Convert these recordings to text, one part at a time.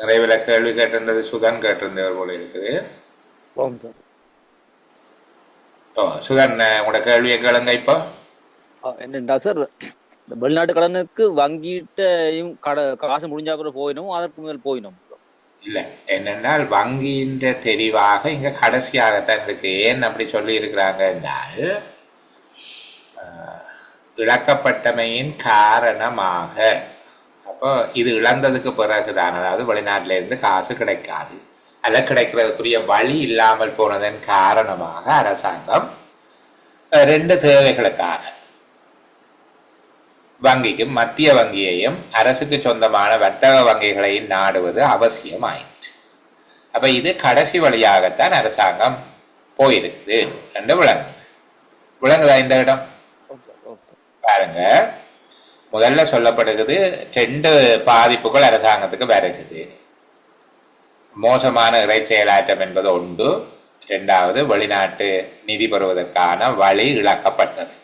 நிறைவில் கேள்வி கேட்டிருந்தது சுதன் கேட்டிருந்தவர் போல இருக்குது. ஓ சுதன் உங்களோட கேள்வியை கேளுங்க இப்போ. என்னண்டா சார்? வெளிநாட்டு கடனுக்கு வங்கிட்டையும் கட காசு முடிஞ்சா அப்புறம் போயிடும் அதற்கு மேல் போயிடும் இல்லை என்னென்னால் வங்கியின் தெரிவாக இங்கே கடைசியாகத்தான் இருக்கு. ஏன் அப்படி சொல்லி இருக்கிறாங்க என்றால் ஆஹ், இழக்கப்பட்டமையின் காரணமாக அப்போ இது இழந்ததுக்கு பிறகுதான். அதாவது வெளிநாட்டில இருந்து காசு கிடைக்காது. அல்ல கிடைக்கிறதுக்குரிய வழி இல்லாமல் போனதன் காரணமாக அரசாங்கம் ரெண்டு தேவைகளுக்காக வங்கிக்கும் மத்திய வங்கியையும் அரசுக்கு சொந்தமான வர்த்தக வங்கிகளையும் நாடுவது அவசியமாயிற்று. அப்ப இது கடைசி வழியாகத்தான் அரசாங்கம் போயிருக்குது. என்று விளங்குது. விளங்குதா இந்த இடம்? பாருங்க. முதல்ல சொல்லப்படுகிறது ரெண்டு பாதிப்புகள் அரசாங்கத்துக்கு வருகுது மோசமான இறை செயலாற்றம் என்பது ஒன்று. ரெண்டாவது வெளிநாட்டு நிதி பெறுவதற்கான வழி இழக்கப்பட்டது.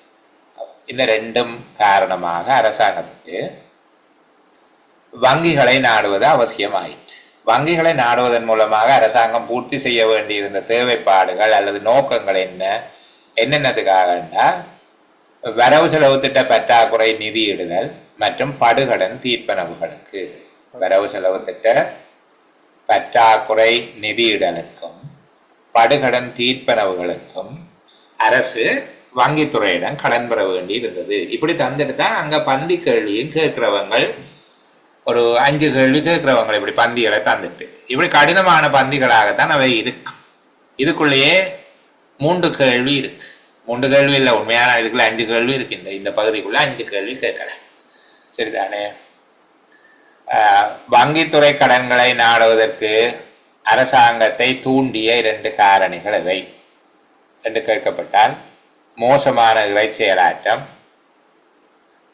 இந்த ரெண்டும் காரணமாக அரசாங்கத்துக்கு வங்கிகளை நாடுவது அவசியமாயிற்று. வங்கிகளை நாடுவதன் மூலமாக அரசாங்கம் பூர்த்தி செய்ய வேண்டியிருந்த தேவைப்பாடுகள் அல்லது நோக்கங்கள் என்ன? என்னென்னதுக்காகண்டா வரவு செலவு திட்ட பற்றாக்குறை நிதியிடுதல் மற்றும் படுகடன் தீர்ப்பனவுகளுக்கு. வரவு செலவு திட்ட பற்றாக்குறை நிதியிடலுக்கும் படுகடன் தீர்ப்பனவுகளுக்கும் அரசு வங்கித்துறையிடம் கடன் பெற வேண்டி இருந்தது இப்படி தந்துட்டு தான் அங்கே பந்தி கேள்வியும் கேட்குறவங்க ஒரு அஞ்சு கேள்வி கேட்குறவங்க இப்படி பந்திகளை தந்துட்டு. இப்படி கடினமான பந்திகளாகத்தான் அவை இருக்கு. இதுக்குள்ளேயே மூன்று கேள்வி இருக்குது மூன்று கேள்வி இல்லை உண்மையான இதுக்குள்ள அஞ்சு கேள்வி இருக்கு. இந்த இந்த பகுதிக்குள்ள அஞ்சு கேள்வி கேட்கலாம் சரிதானே? ஆஹ், வங்கித்துறை கடன்களை நாடுவதற்கு அரசாங்கத்தை தூண்டிய இரண்டு காரணிகள் இவை என்று கேட்கப்பட்டால் மோசமான இறை செயலாற்றம்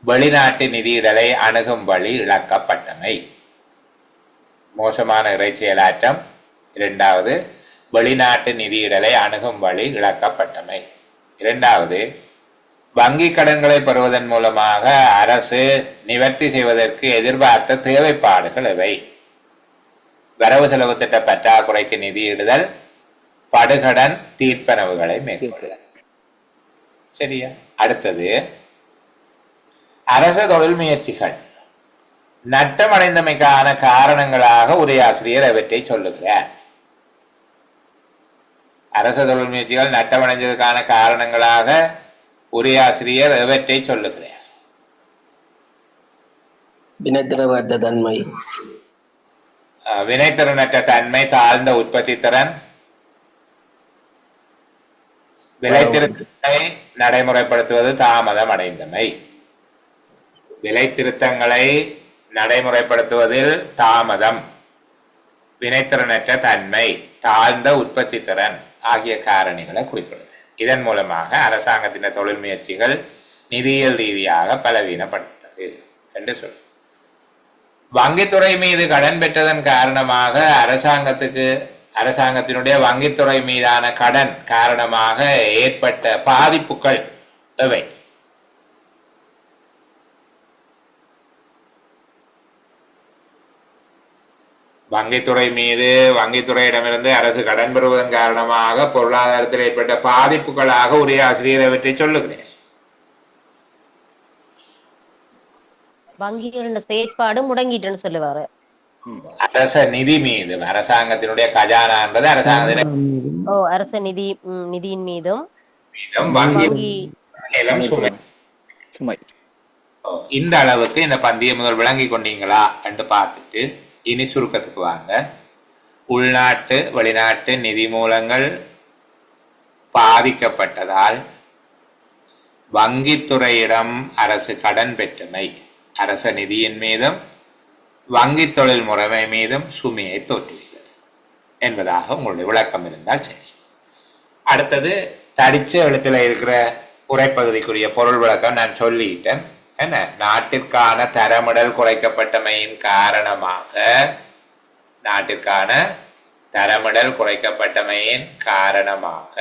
வெளிநாட்டு நிதியிடலை அணுகும் வழி இழக்கப்பட்டமை. மோசமான இறை செயலாற்றம் இரண்டாவது வெளிநாட்டு நிதியிடலை அணுகும் வழி இழக்கப்பட்டமை. இரண்டாவது வங்கி கடன்களை பெறுவதன் மூலமாக அரசு நிவர்த்தி செய்வதற்கு எதிர்பார்த்த தேவைப்பாடுகள் இவை வரவு செலவு திட்ட பற்றாக்குறைக்கு நிதியிடுதல் படுகடன் தீர்ப்பனவுகளை மேற்கொள்ள சரியா? அடுத்தது அரச தொழில் முயற்சிகள். நட்டமடைந்தமைக்கான காரணங்களாக உரையாசிரியர் அவற்றை சொல்லுகிறார். அரச தொழில் முயற்சிகள் நட்டமடைந்ததுக்கான காரணங்களாக உரையாசிரியர் எவற்றை சொல்லுகிறார்? வினைத்திறவற்ற தன்மை. வினைத்திறனற்ற தன்மை தாழ்ந்த உற்பத்தி திறன் விலைத்திருத்தங்களை நடைமுறைப்படுத்துவது தாமதம் அடைந்தமை விலைத்திருத்தங்களை நடைமுறைப்படுத்துவதில் தாமதம். வினைத்திறனற்ற தன்மை தாழ்ந்த உற்பத்தி திறன். ஆகிய காரணிகளை குறிப்பிடுது. இதன் மூலமாக அரசாங்கத்தின் தொழில் முயற்சிகள் நிதியியல் ரீதியாக பலவீனப்பட்டது என்று சொல். வங்கித்துறை மீது கடன் பெற்றதன் காரணமாக அரசாங்கத்துக்கு அரசாங்கத்தினுடைய வங்கித்துறை மீதான கடன் காரணமாக ஏற்பட்ட பாதிப்புகள் எவை? வங்கித்துறை மீது வங்கித்துறையிடமிருந்து அரசு கடன் பெறுவதன் காரணமாக பொருளாதாரத்தில் ஏற்பட்ட பாதிப்புகளாக உரிய ஆசிரியர் அவற்றை சொல்லுகிறேன். வங்கிகளின் செயற்பாடு முடங்கிட்டுன்னு சொல்லுவாரு. அரச நிதி மீது அரசாங்கத்தினுடைய கஜானான்றது அரசாங்கத்தின் ஓ அரச நிதி நிதியின் மீதும். வங்கி சுமை. இந்த அளவுக்கு இந்த பந்தியை முதல் விளங்கி கொண்டீங்களா? என்று பார்த்துட்டு இனி சுருக்கத்துக்கு வாங்க. உள்நாட்டு வெளிநாட்டு நிதி மூலங்கள் பாதிக்கப்பட்டதால் வங்கித்துறையிடம் அரசு கடன் பெற்றமை. அரச நிதியின் மீதும் வங்கி தொழில் முறைமை மீதும் சுமையை தோற்றுவித்தது என்பதாக உங்களுடைய விளக்கம் இருந்தால் சரி. அடுத்தது தடிச்ச எழுத்தில் இருக்கிற உரைப்பகுதிக்குரிய பொருள் விளக்கம் நான் சொல்லிட்டேன். என்ன? நாட்டிற்கான தரமிடல் குறைக்கப்பட்டமையின் காரணமாக நாட்டிற்கான தரமிடல் குறைக்கப்பட்டமையின் காரணமாக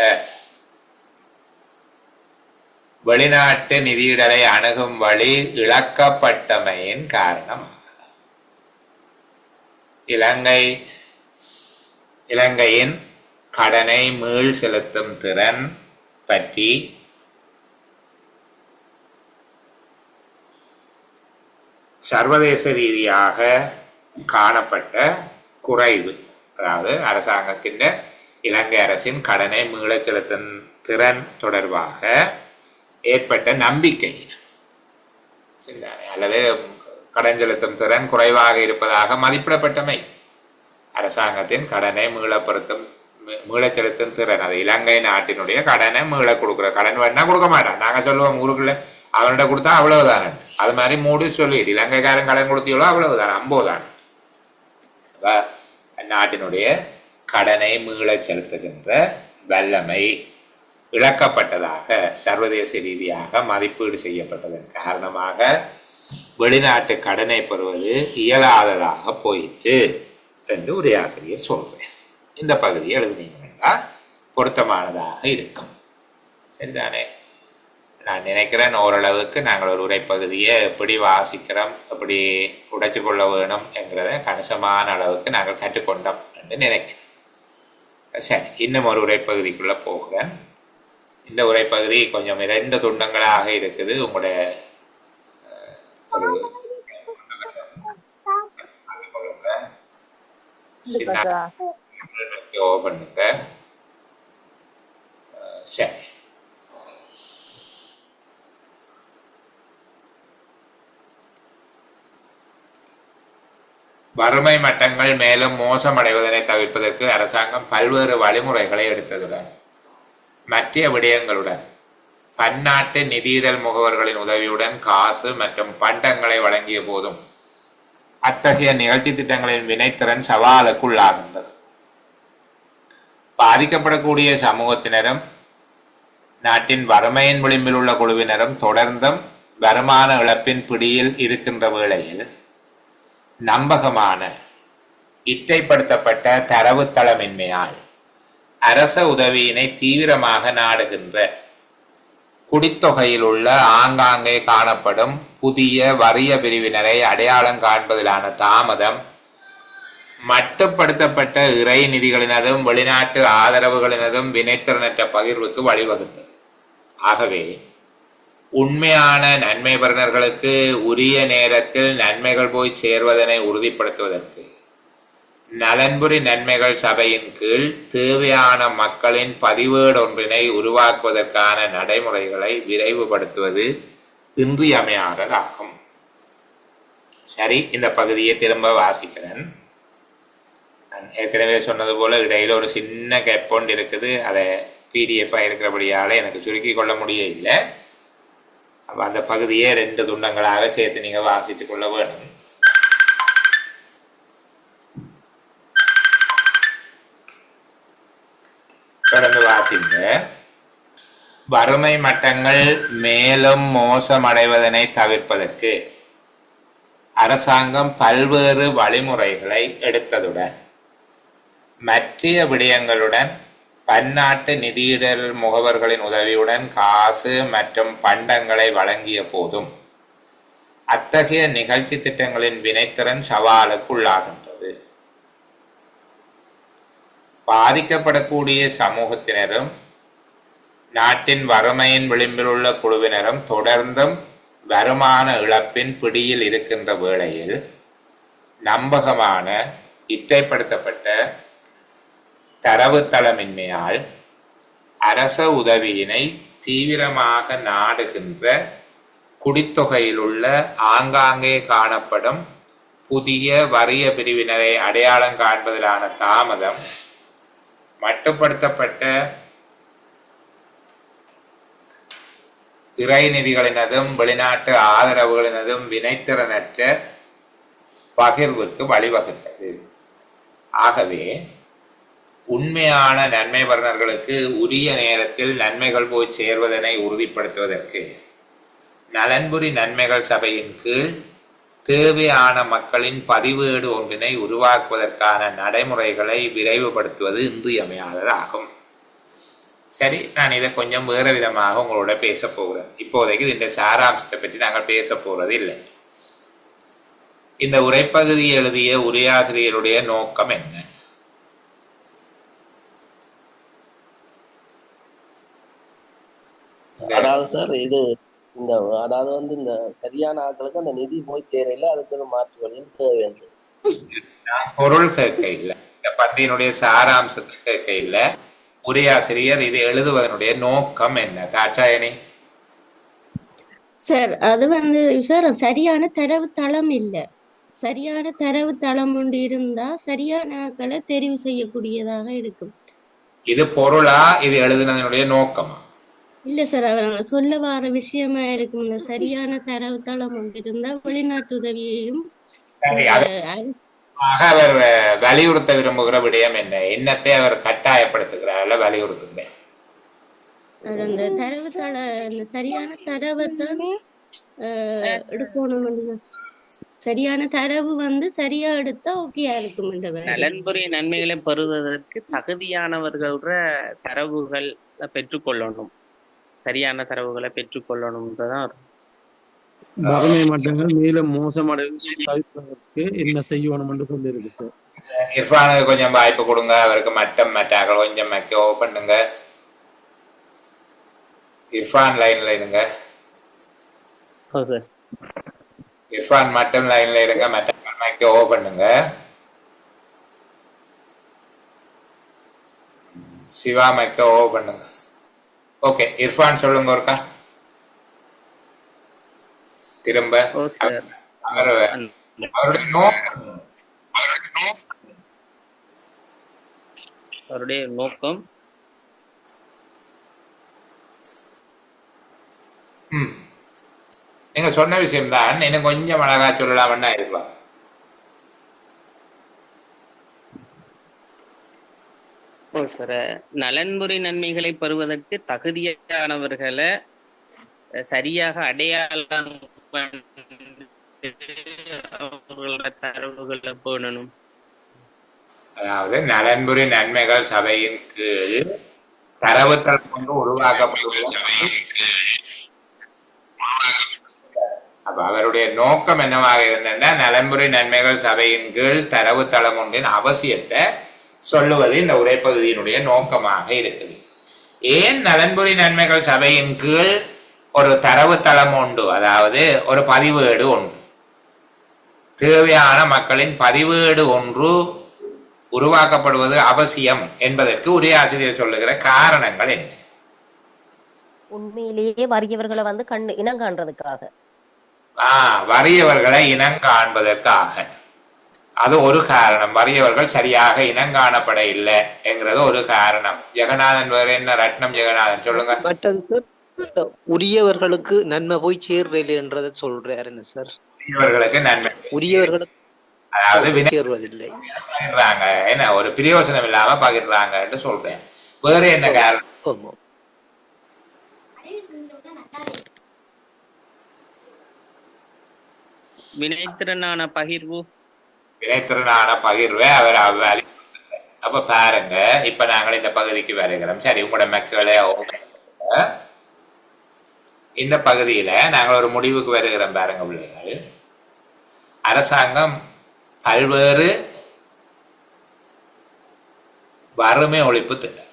வெளிநாட்டு நிதியிடலை அணுகும் வழி இழக்கப்பட்டமையின் காரணமாக. இலங்கை இலங்கையின் கடனை மீள் செலுத்தும் திறன் பற்றி சர்வதேச ரீதியாக காணப்பட்ட குறைவு. அதாவது அரசாங்கத்தின் இலங்கை அரசின் கடனை மீள செலுத்தும் திறன் தொடர்பாக ஏற்பட்ட நம்பிக்கை. அல்லது கடன் செலுத்தும் திறன் குறைவாக இருப்பதாக மதிப்பிடப்பட்டமை. அரசாங்கத்தின் கடனை மீளப்படுத்தும் மீள செலுத்தும் திறன். அது இலங்கை நாட்டினுடைய கடனை மீள கொடுக்குற கடன் வேணா கொடுக்க மாட்டான். நாங்க சொல்லுவோம் ஊருக்குள்ள அவன்கிட்ட கொடுத்தா அவ்வளவுதானே அது மாதிரி மூடி சொல்லிடு இலங்கைக்காரன் கடன் கொடுத்தியோ அவ்வளவுதான் அம்போதான் நாட்டினுடைய கடனை மீள செலுத்துகின்ற வல்லமை இழக்கப்பட்டதாக சர்வதேச ரீதியாக மதிப்பீடு செய்யப்பட்டதன் காரணமாக வெளிநாட்டு கடனை பெறுவது இயலாததாக போயிட்டு என்று ஒரு ஆசிரியர் சொல்றார். இந்த பகுதியை எழுதினீங்கன்னா பொருத்தமானதாக இருக்கும். சரிதானே? நான் நினைக்கிறேன் ஓரளவுக்கு நாங்கள் ஒரு உரைப்பகுதியை எப்படி வாசிக்கிறோம் எப்படி உடைச்சு கொள்ள வேணும் என்கிறத கணிசமான அளவுக்கு நாங்கள் கற்றுக்கொண்டோம் என்று நினைக்கிறேன். சரி இன்னும் ஒரு உரைப்பகுதிக்குள்ள போகிறேன். இந்த உரைப்பகுதி கொஞ்சம் இரண்டு துண்டங்களாக இருக்குது. உங்களுடைய ஒரு சின்ன பண்ணுங்க. சரி. வறுமை மட்டங்கள் மேலும் மோசமடைவதனை தவிர்ப்பதற்கு அரசாங்கம் பல்வேறு வழிமுறைகளை எடுத்ததுடன் மற்ற விடயங்களுடன் பன்னாட்டு நிதியிடல் முகவர்களின் உதவியுடன் காசு மற்றும் பண்டங்களை வழங்கிய போதும் அத்தகைய நிகழ்ச்சி திட்டங்களின் வினைத்திறன் சவாலுக்குள்ளாகின்றது. பாதிக்கப்படக்கூடிய சமூகத்தினரும் நாட்டின் வறுமையின் விளிம்பில் உள்ள குழுவினரும் தொடர்ந்தும் வருமான இழப்பின் பிடியில் இருக்கின்ற வேளையில் நம்பகமான இட்டைப்படுத்தப்பட்ட தரவுத்தளமின்மையால் அரச உதவியினை தீவிரமாக நாடுகின்ற குடித்தொகையில் உள்ள ஆங்காங்கே காணப்படும் புதிய வறிய பிரிவினரை அடையாளம் காண்பதிலான தாமதம் மட்டுப்படுத்தப்பட்ட இறை நிதிகளினதும் வெளிநாட்டு ஆதரவுகளினதும் வினைத்திறனற்ற பகிர்வுக்கு வழிவகுத்தது. ஆகவே உண்மையான நன்மை பெறுநர்களுக்கு உரிய நேரத்தில் நன்மைகள் போய் சேர்வதனை உறுதிப்படுத்துவதற்கு. நலன்புரி நன்மைகள் சபையின் கீழ் தேவையான மக்களின் பதிவேடு ஒன்றினை உருவாக்குவதற்கான நடைமுறைகளை விரைவுபடுத்துவது இன்றியமையாததாகும். சரி இந்த பகுதியை திரும்ப வாசிக்கிறேன். நான் ஏற்கனவே சொன்னது போல இடையில ஒரு சின்ன கேப் ஒன்று இருக்குது. அதை பிடிஎஃபாக இருக்கிறபடியால் எனக்கு சுருக்கி கொள்ள முடியவில்லை. அப்போ அந்த பகுதியை ரெண்டு துண்டங்களாக சேர்த்து நீங்கள் வாசித்துக் கொள்ள வேண்டும். தொடர்ந்து வாசிங்க. வறுமை மட்டங்கள் மேலும் மோசமடைவதனை தவிர்ப்பதற்கு அரசாங்கம் பல்வேறு வழிமுறைகளை எடுத்ததுடன் மற்ற விடயங்களுடன் பன்னாட்டு நிதியிடல் முகவர்களின் உதவியுடன் காசு மற்றும் பண்டங்களை வழங்கிய போதும் அத்தகைய நிகழ்ச்சி திட்டங்களின் வினைத்திறன் சவாலுக்குள்ளாகின்றது பாதிக்கப்படக்கூடிய சமூகத்தினரும் நாட்டின் வறுமையின் விளிம்பில் உள்ள குழுவினரும் தொடர்ந்தும் வருமான இழப்பின் பிடியில் இருக்கின்ற வேளையில் நம்பகமான இற்றைப்படுத்தப்பட்ட தரவுத்தளமின்மையால் அரச உதவியினை தீவிரமாக நாடுகின்ற குடித்தொகையில் உள்ள ஆங்காங்கே காணப்படும் புதிய வறிய பிரிவினரை அடையாளம் காண்பதிலான தாமதம் மட்டுப்படுத்தப்பட்ட இறைநிதிகளினதும் வெளிநாட்டு ஆதரவுகளினதும் வினைத்திறனற்ற பகிர்வுக்கு வழிவகுத்தது. ஆகவே உண்மையான நன்மை பெறுநர்களுக்கு உரிய நேரத்தில் நன்மைகள் போய் சேர்வதனை உறுதிப்படுத்துவதற்கு நலன்புரி நன்மைகள் சபையின் கீழ் தேவையான மக்களின் பதிவேடு ஒன்றினை உருவாக்குவதற்கான நடைமுறைகளை விரைவுபடுத்துவது இன்றியமையாததாகும். சரி நான் இதை கொஞ்சம் வேறு விதமாக உங்களோட பேச போகிறேன். இப்போதைக்கு இந்த சாராம்சத்தை பற்றி நாங்கள் பேச போகிறது இல்லை இந்த உரைப்பகுதி எழுதிய உரையாசிரியருடைய நோக்கம் என்ன? அதாவது சார் இது இந்த அதாவது வந்து இந்த சரியான ஆட்களுக்கு அந்த நிதி போய் சேரையில அதுக்கு ஒரு மாற்று வழியில் தேவை வேண்டும் பொருள் கேட்க இல்லை இந்த பத்தியினுடைய சாராம்சத்தை கேட்க இல்லை உரையாசிரியர் இது எழுதுவதனுடைய நோக்கம் என்ன? தாட்சாயணி. சார் அது வந்து சார் சரியான தரவு தளம் இல்ல. சரியான தரவு தளம் ஒன்று இருந்தா சரியான ஆட்களை தெரிவு செய்யக்கூடியதாக இருக்கும். இது பொருளா? இது எழுதுனதனுடைய நோக்கமா? இல்ல சார் அவர் சொல்ல வர விஷயமா இருக்கும் இந்த சரியான தரவு தளம் ஒன்று இருந்தா வெளிநாட்டு உதவியையும் அவர் வலியுறுத்த விரும்புகிற விடயம் என்ன? என்னத்தை அவர் கட்டாயப்படுத்துகிறார்? அவர் அந்த தரவு தள அந்த சரியான தரவை தான் ஆஹ், எடுக்கணும் வந்து சரியான தரவு வந்து சரியா எடுத்தா ஓகேயா இருக்கும் இந்த வேலை நலன்புரி நன்மைகளை பெறுவதற்கு தகுதியானவர்கள தரவுகள் பெற்றுக்கொள்ளணும் சரியான தரவுகளை மட்டங்கள் மேலும் மோசமடைந்து தவிர்ப்பதற்கு என்ன செய்யணும் என்று சொல்லியிருக்கு சார் இர்ஃபானுக்கு கொஞ்சம் வாய்ப்பு கொடுங்க. அவருக்கு மட்டம் மட்டாக்கள் கொஞ்சம் மக்கோ பண்ணுங்க. இர்ஃபான் லைன்ல இருங்க. ஓகே இர்ஃபான் மட்டும் லைன்ல இருங்க. மற்ற மக்கோ பண்ணுங்க. சிவா மைக்க ஓ பண்ணுங்க ஓகே இர்ஃபான் சொல்லுங்க ஒருக்கா. திரும்ப. அவர் அவருடைய நோக்கம். நீங்க சொன்ன விஷயம்தான். இன்னும் கொஞ்சம் அழகா சொல்லலாம்னா இருக்கலாம். ஓ சார் நலன்புரி நன்மைகளை பெறுவதற்கு தகுதியானவர்களை சரியாக அடையாளம் அவர்களோட தரவுகளை பேணணும் அதாவது நலன்புரி நன்மைகள் சபையின் கீழ் தரவுத்தளம் கொண்டு உருவாக்கப்படுவது அப்ப அவருடைய நோக்கம் என்னவாக இருந்ததுன்னா நலன்புரி நன்மைகள் சபையின் கீழ் தரவுத்தளம் ஒன்றின் அவசியத்தை சொல்லுவது இந்த உரைப்பகுதியினுடைய நோக்கமாக இருக்குது. ஏன் நலன்புரி நன்மைகள் சபையின் கீழ் ஒரு தரவுத்தளம் உண்டு? அதாவது ஒரு பதிவேடு ஒன்று. தேவையான மக்களின் பதிவேடு ஒன்று உருவாக்கப்படுவது அவசியம் என்பதற்கு உரையாசிரியர் சொல்லுகிற காரணங்கள் என்ன? உண்மையிலேயே வறியவர்களை வந்து கண்ணு இனம் காண்றதுக்காக ஆ வறியவர்களை இனம் காண்பதற்காக அது ஒரு காரணம். வறியவர்கள் சரியாக இனம் காணப்பட இல்லை என்கிறது ஒரு காரணம். ஜெகநாதன் வேற என்ன ரத்னம் ஜெகநாதன்? சொல்லுங்க. உரியவர்களுக்கு நன்மை போய் சேர்றதுன்றத சொல்றாருன்னு சார்? வறியவர்களுக்கு நன்மை உரியவர்களுக்கு அதாவது என்ன ஒரு பிரயோசனம் இல்லாம பகிர்றாங்கன்னு சொல்றேன். வேற என்ன காரணம்? வினைத்திறனான பகிர்வு. வினைத்திறனான பகிர்வை அவர் அவ்வாறு அப்ப பாருங்க இப்ப நாங்கள் இந்த பகுதிக்கு வருகிறோம். சரி உங்களோட மக்களை இந்த பகுதியில நாங்கள் ஒரு முடிவுக்கு வருகிறோம் பாருங்க பிள்ளைகள் அரசாங்கம் பல்வேறு வறுமை ஒழிப்பு திட்டம்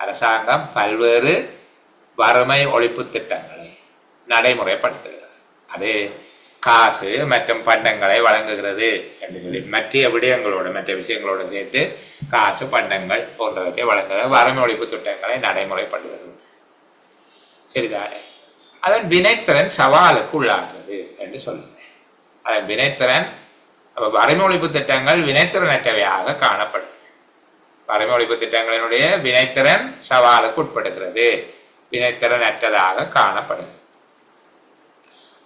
அரசாங்கம் பல்வேறு வறுமை ஒழிப்பு திட்டங்களை நடைமுறைப்படுத்துகிறது. அது காசு மற்றும் பண்டங்களை வழங்குகிறது. என்று சொல்லி மற்ற விடயங்களோட மற்ற விஷயங்களோட சேர்த்து காசு பண்டங்கள் போன்றவற்றை வழங்குகிறது. வறுமை ஒழிப்பு திட்டங்களை நடைமுறைப்படுத்துகிறது. சரிதானே அதன் வினைத்திறன் சவாலுக்கு உள்ளாகிறது என்று சொல்லுகிறேன் அதன் வினைத்திறன் அப்ப வறுமை ஒழிப்பு திட்டங்கள் வினைத்திறனற்றவையாக காணப்படுது. வறுமை ஒழிப்பு திட்டங்களினுடைய வினைத்திறன் சவாலுக்கு உட்படுகிறது. வினைத்திறனற்றதாக காணப்படுகிறது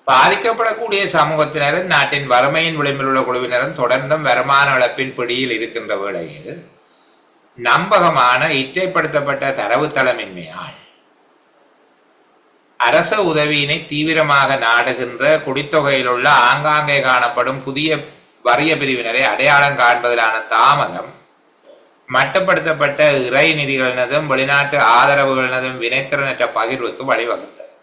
பாதிக்கப்படக்கூடிய சமூகத்தினரும் நாட்டின் வறுமையின் விளிம்பில் உள்ள குழுவினரும் தொடர்ந்தும் வருமான இழப்பின் பிடியில் இருக்கின்ற வேளையில் நம்பகமான இற்றைப்படுத்தப்பட்ட தரவுத்தளமின்மையால் அரச உதவியினை தீவிரமாக நாடுகின்ற குடித்தொகையில் உள்ள ஆங்காங்கே காணப்படும் புதிய வறிய பிரிவினரை அடையாளம் காண்பதிலான தாமதம் மட்டுப்படுத்தப்பட்ட இறை நிதிகளினதும் வெளிநாட்டு ஆதரவுகளினதும் வினைத்திறனற்ற பகிர்வுக்கு வழிவகுத்தது.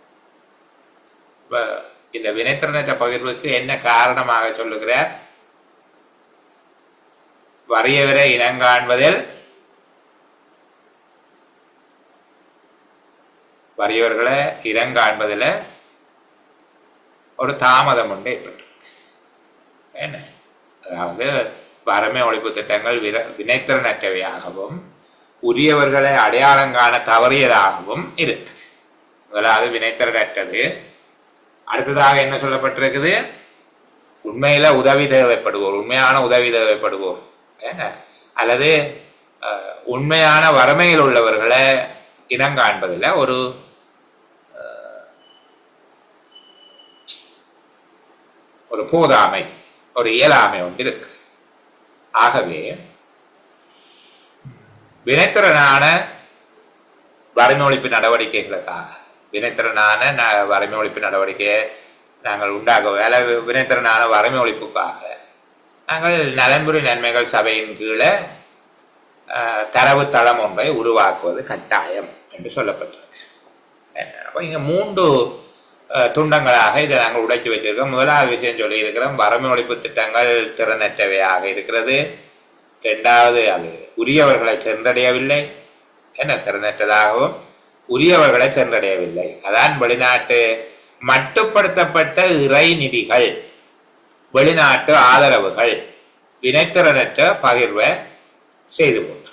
இந்த வினைத்திறனற்ற பகிர்வுக்கு என்ன காரணமாக சொல்லுகிறார்? வரையவரை இனங்காண்பதில் வறியவர்களை இனங்காண்பதில் ஒரு தாமதம் உண்டு ஏற்பட்டிருக்கு. என்ன? அதாவது வறுமை ஒழிப்பு திட்டங்கள் விர வினைத்திறனற்றவையாகவும் உரியவர்களை அடையாளம் காண தவறியதாகவும் இருக்குது. முதலாவது வினைத்திறனற்றது. அடுத்ததாக என்ன சொல்லப்பட்டிருக்குது? உண்மையில உதவி தேவைப்படுவோர் உண்மையான உதவி தேவைப்படுவோர். என்ன? அல்லது உண்மையான வறுமையில் உள்ளவர்களை இனங்காண்பதில் ஒரு ஒரு போதாமை ஒரு இயலாமை ஒன்று இருக்குது. ஆகவே வினைத்திறனான வறுமை ஒழிப்பு நடவடிக்கைகளுக்காக வினைத்திறனான ந- வறுமை ஒழிப்பு நடவடிக்கையை நாங்கள் உண்டாக வேலை வினைத்திறனான வறுமை ஒழிப்புக்காக நாங்கள் நலன்புரி நன்மைகள் சபையின் கீழே தரவுத்தளம் ஒன்றை உருவாக்குவது கட்டாயம் என்று சொல்லப்பட்டிருக்கு அப்போ இங்கே மூன்று துண்டங்களாக இதை நாங்கள் உடைச்சி வச்சிருக்கோம். முதலாவது விஷயம் சொல்லியிருக்கிறோம் வறுமை ஒழிப்பு திட்டங்கள் திறனற்றவையாக இருக்கிறது. ரெண்டாவது அது உரியவர்களை சென்றடையவில்லை. என்ன? திறனற்றதாகவும் உரியவர்களை சென்றடையவில்லை அதான் வெளிநாட்டு மட்டுப்படுத்தப்பட்ட இறைநிதிகள் வெளிநாட்டு ஆதரவுகள் வினைத்திறனற்ற பகிர்வை செய்து மட்டுப்படுத்தப்பட்ட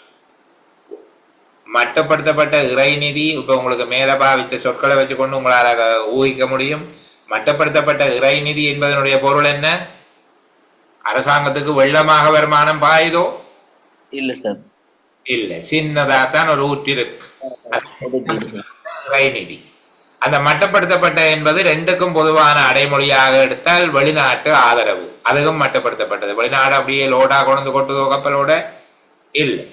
மட்டுப்படுத்தப்பட்ட இறைநிதி இப்போ உங்களுக்கு மேலே பாவிச்ச சொற்களை வச்சுக்கொண்டு உங்களால் ஊகிக்க முடியும். மட்டுப்படுத்தப்பட்ட இறைநிதி என்பதனுடைய பொருள் என்ன? அரசாங்கத்துக்கு வெள்ளமாக வருமானம் பாயுதோ? இல்ல சார். இல்ல. சின்னதா தான் ஒரு ஊற்று இருக்கு. இறைநிதி அந்த மட்டப்படுத்தப்பட்ட என்பது ரெண்டுக்கும் பொதுவான அடைமொழியாக எடுத்தால் வெளிநாட்டு ஆதரவு. அதுவும் மட்டுப்படுத்தப்பட்டது. வெளிநாடு அப்படியே லோடா கொண்டு கொட்டுதோ கப்பலோட? இல்லை.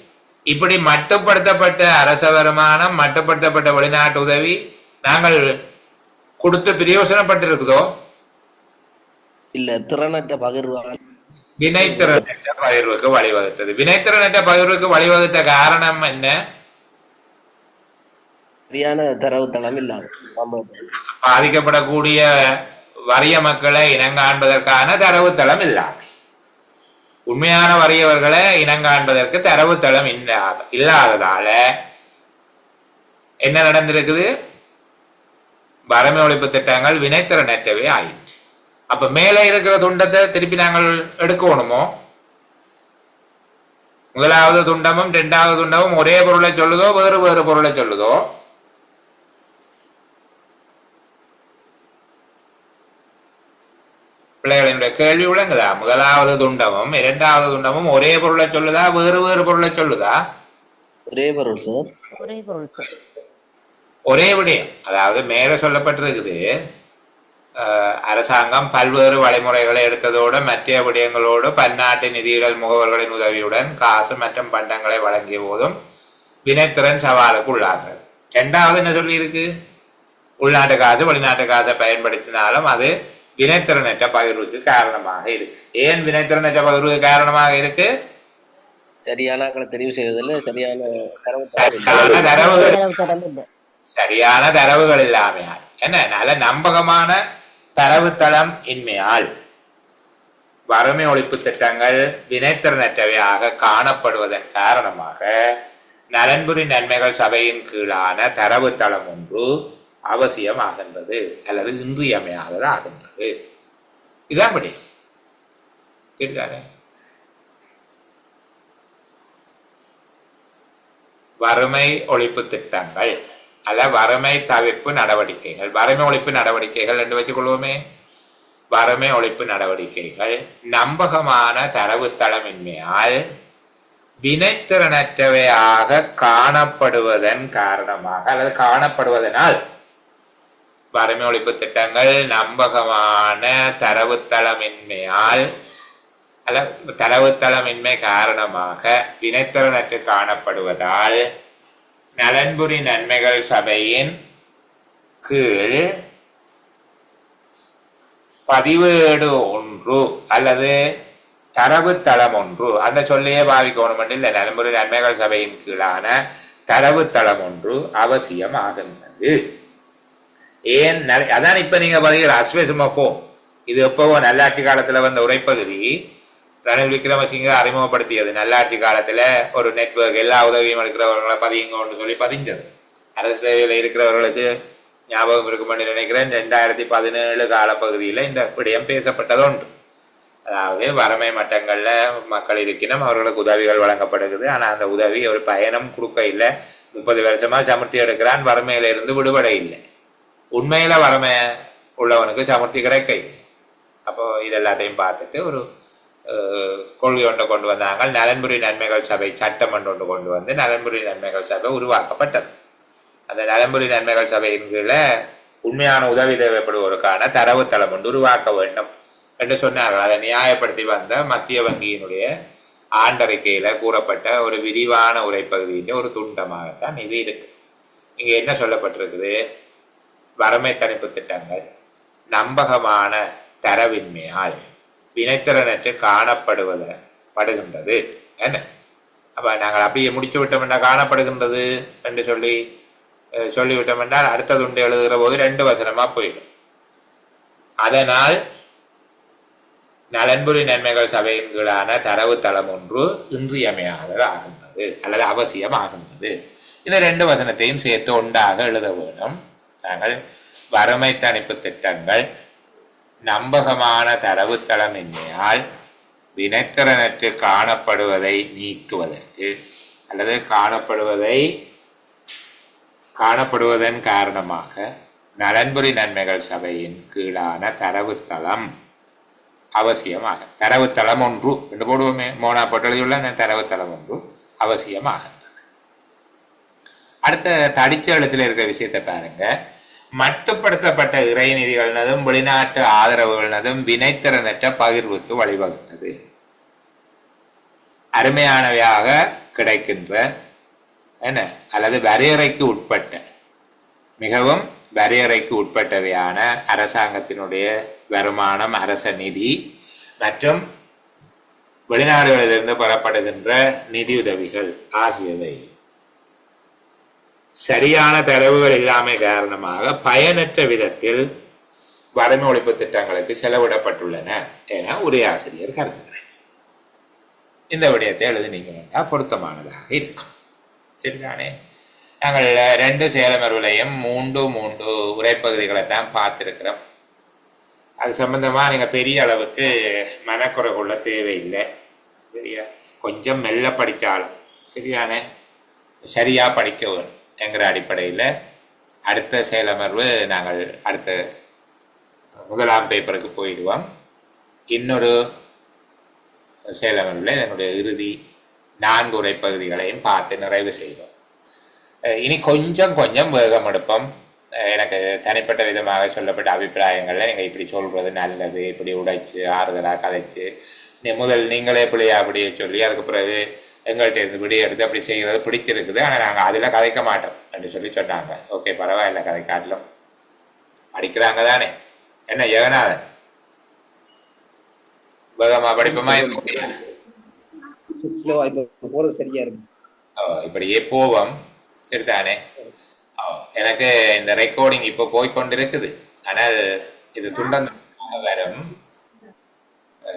இப்படி மட்டுப்படுத்தப்பட்ட அரச வருமானம் மட்டுப்படுத்தப்பட்ட வெளிநாட்டு உதவி நாங்கள் கொடுத்து பிரயோசனப்பட்டிருக்குதோ? இல்ல திறனற்ற பகிர்வாக வினைத்திறனற்ற பகிர்வுக்கு வழிவகுத்தது. வினைத்திறனற்ற பகிர்வுக்கு வழிவகுத்த காரணம் என்ன? சரியான தரவுத்தளம் இல்லாம ஆமா பாதிக்கப்படக்கூடிய வறிய மக்களை இனங்காண்பதற்கான தரவுத்தளம் இல்லாமை உண்மையான வறியவர்களை இனங்காண்பதற்கு தரவுத்தளம் இல்லாத இல்லாததால என்ன நடந்திருக்குது? வறுமை ஒழிப்பு திட்டங்கள் வினைத்திறனற்றவே ஆயிற்று அப்ப மேலே இருக்கிற துண்டத்தை திருப்பி நாங்கள் எடுக்கணுமோ? முதலாவது துண்டமும் இரண்டாவது துண்டமும் ஒரே பொருளை சொல்லுதோ வேறு வேறு பொருளை சொல்லுதோ? பிள்ளைகளினுடைய கேள்வி விளங்குதா? முதலாவது துண்டமும் இரண்டாவது துண்டமும் ஒரே பொருளை சொல்லுதா வேறு வேறு பொருளை சொல்லுதா? ஒரே பொருள் சார். ஒரே பொருள் ஒரே விடயம். அதாவது மேலே சொல்லப்பட்டிருக்குது அரசாங்கம் பல்வேறு வழிமுறைகளை எடுத்ததோடு மற்ற விடயங்களோடு பன்னாட்டு நிதியிடல் முகவர்களின் உதவியுடன் காசு மற்றும் பண்டங்களை வழங்கிய போதும் வினைத்திறன் சவாலுக்கு உள்ளாகிறது. ரெண்டாவது என்ன சொல்லியிருக்கு? உள்நாட்டு காசு வெளிநாட்டு காசை பயன்படுத்தினாலும் அது வினைத்திறனற்ற பகிர்வுக்கு காரணமாக இருக்கு. ஏன் வினைத்திறனற்ற பகிர்வுக்கு காரணமாக இருக்கு? சரியான தெரிவு செய்வதில் தரவுகள் சரியான தரவுகள் இல்லாமையால். என்ன? நல்ல நம்பகமான தரவுத்தளம் இன்மையால் வறுமை ஒழிப்பு திட்டங்கள் வினைத்திறனற்றவையாக காணப்படுவதன் காரணமாக நலன்புரி நன்மைகள் சபையின் கீழான தரவுத்தளம் ஒன்று அவசியமாகின்றது அல்லது இன்றியமையாதது ஆகின்றது இதான் படி இருக்காரு வறுமை ஒழிப்பு திட்டங்கள் அல்ல வறுமை தவிர்ப்பு நடவடிக்கைகள். வறுமை ஒழிப்பு நடவடிக்கைகள் என்று வச்சுக்கொள்வோமே. வறுமை ஒழிப்பு நடவடிக்கைகள். நம்பகமான தரவுத்தளமின்மையால் வினைத்திறனற்றவையாக காணப்படுவதன் காரணமாக அல்லது காணப்படுவதனால் வறுமை ஒழிப்பு திட்டங்கள் நம்பகமான தரவுத்தளமின்மையால் அல்ல தரவுத்தளமின்மை காரணமாக வினைத்திறனற்று காணப்படுவதால் நலன்புரி நன்மைகள் சபையின் கீழ் பதிவேடு ஒன்று அல்லது தரவுத்தளம் ஒன்று. அந்த சொல்லையே பாவிக்கணும் இல்லை. நலன்புரி நன்மைகள் சபையின் கீழான தரவுத்தளம் ஒன்று அவசியம் ஆகின்றது. ஏன் அதான் இப்ப நீங்க பாத்தீங்க அஸ்வேசமா இது எப்பவோ நல்லாட்சி காலத்துல வந்த உரைப்பகுதி. ரணில் விக்ரமசிங்க அறிமுகப்படுத்தியது. நல்லாட்சி காலத்தில் ஒரு நெட்வொர்க் எல்லா உதவியும் எடுக்கிறவர்களை பதியுங்கன்னு சொல்லி பதிஞ்சது அரசு சேவையில் இருக்கிறவர்களுக்கு ஞாபகம் இருக்குமென்னு நினைக்கிறேன். ரெண்டாயிரத்தி பதினேழு காலப்பகுதியில் இந்த விடயம் பேசப்பட்டது உண்டு அதாவது வறுமை மட்டங்களில் மக்கள் இருக்கினும் அவர்களுக்கு உதவிகள் வழங்கப்படுகிறது. ஆனால் அந்த உதவி ஒரு பயணம் கொடுக்க இல்லை. முப்பது வருஷமா சமர்த்தி எடுக்கிறான். வறுமையில இருந்து விடுபட இல்லை. உண்மையில் வறுமை உள்ளவனுக்கு சமர்த்தி கிடைக்க இல்லை. அப்போ இதெல்லாத்தையும் பார்த்துட்டு ஒரு கொள்கை ஒன்றை கொண்டு வந்தாங்க. நலன்புரி நன்மைகள் சபை சட்டம் ஒன்று கொண்டு வந்து நலன்புரி நன்மைகள் சபை உருவாக்கப்பட்டது. அந்த நலன்புரி நன்மைகள் சபையின் கீழே உண்மையான உதவி தேவைப்படுவோருக்கான தரவுத்தளம் ஒன்று உருவாக்க வேண்டும் என்று சொன்னார்கள். அதை நியாயப்படுத்தி வந்த மத்திய வங்கியினுடைய ஆண்டறிக்கையில் கூறப்பட்ட ஒரு விரிவான உரைப்பகுதியின் ஒரு துண்டமாகத்தான் இது இருக்கு. இங்கே என்ன சொல்லப்பட்டிருக்குது? வறுமை தணிப்பு திட்டங்கள் நம்பகமான தரவின்மையால் வினைத்திறனற்று காணப்படுவத படுகின்றது. என்ன? அப்ப நாங்கள் அப்படியே முடிச்சு விட்டோம்னா காணப்படுகின்றது என்று சொல்லி அஹ், சொல்லிவிட்டோம் என்றால் அடுத்த துண்டு எழுதுகிற போது ரெண்டு வசனமா போயிடும். அதனால் நலன்புரி நன்மைகள் சபையின் கீழான தரவுத்தளம் ஒன்று இன்றியமையாதது ஆகின்றது அல்லது அவசியம் ஆகின்றது இந்த ரெண்டு வசனத்தையும் சேர்த்து ஒன்றாக எழுத வேண்டும் நாங்கள் வறுமை தணிப்பு திட்டங்கள் நம்பகமான தரவுத்தளம் இன்மையால் வினைத்திறனற்று காணப்படுவதை நீக்குவதற்கு அல்லது காணப்படுவதை காணப்படுவதன் காரணமாக நலன்புரி நன்மைகள் சபையின் கீழான தரவுத்தளம் அவசியமாக தரவுத்தளம் ஒன்று என்று போடுவோமே மோனா பொட்டலியுள்ள அந்த தரவுத்தளம் ஒன்று அவசியமாகின்றது. அடுத்த தடிச்ச எழுத்தில் இருக்கிற விஷயத்தை பாருங்கள் மட்டுப்படுத்தப்பட்ட இறைநிதிகளினதும் வெளிநாட்டு ஆதரவுகளினதும் வினைத்திறனற்ற பகிர்வுக்கு வழிவகுத்தது. அருமையானவையாக கிடைக்கின்ற என்ன அல்லது வரையறைக்கு உட்பட்ட மிகவும் வரையறைக்கு உட்பட்டவையான அரசாங்கத்தினுடைய வருமானம் அரச நிதி மற்றும் வெளிநாடுகளிலிருந்து பெறப்படுகின்ற நிதியுதவிகள் ஆகியவை. சரியான தரவுகள் இல்லாமை காரணமாக பயனற்ற விதத்தில் வறுமை ஒழிப்பு திட்டங்களுக்கு செலவிடப்பட்டுள்ளன என உரையாசிரியர் கருதுகிறார். இந்த விடயத்தை எழுதினீங்கன்னா பொருத்தமானதாக இருக்கும். சரிதானே? நாங்கள் ரெண்டு சேலமருவிலையும் மூன்று மூன்று உரைப்பகுதிகளை தான் பார்த்துருக்கிறோம். அது சம்பந்தமாக நீங்க பெரிய அளவுக்கு மனக்குறை கொள்ள தேவையில்லை. சரியா? கொஞ்சம் மெல்ல படித்தாலும் சரியானே சரியா படிக்க வேணும். என்கிற அடிப்படையில் அடுத்த செயலமர்வு நாங்கள் அடுத்த முதலாம் பேப்பருக்கு போயிடுவோம். இன்னொரு செயலமர்வில் இதனுடைய இறுதி நான்கு உரைப்பகுதிகளையும் பார்த்து நிறைவு செய்வோம். இனி கொஞ்சம் கொஞ்சம் வேகம் எடுப்போம். எனக்கு தனிப்பட்ட விதமாக சொல்லப்பட்ட அபிப்பிராயங்களில் நீங்கள் இப்படி சொல்கிறது நல்லது இப்படி உடைச்சு ஆறுதலாக கதைச்சு நீ முதல் நீங்களே பிள்ளையா அப்படியே சொல்லி அதுக்கு பிறகு எங்கள்கிட்ட இருந்து விடி எடுத்து அப்படி செய்கிறது பிடிச்சிருக்குது. ஆனால் நாங்கள் அதில் கதைக்க மாட்டோம் என்று சொல்லி சொன்னாங்க. ஓகே பரவாயில்ல கதை காட்டிலும் படிக்கிறாங்க தானே. என்ன ஜெகநாதன்? வேகமா படிப்போமா? போறது சரியா இருக்கு. இப்படியே போவோம். சரிதானே? எனக்கு இந்த ரெக்கார்டிங் இப்போ போய் கொண்டிருக்குது ஆனால் இது துண்டம்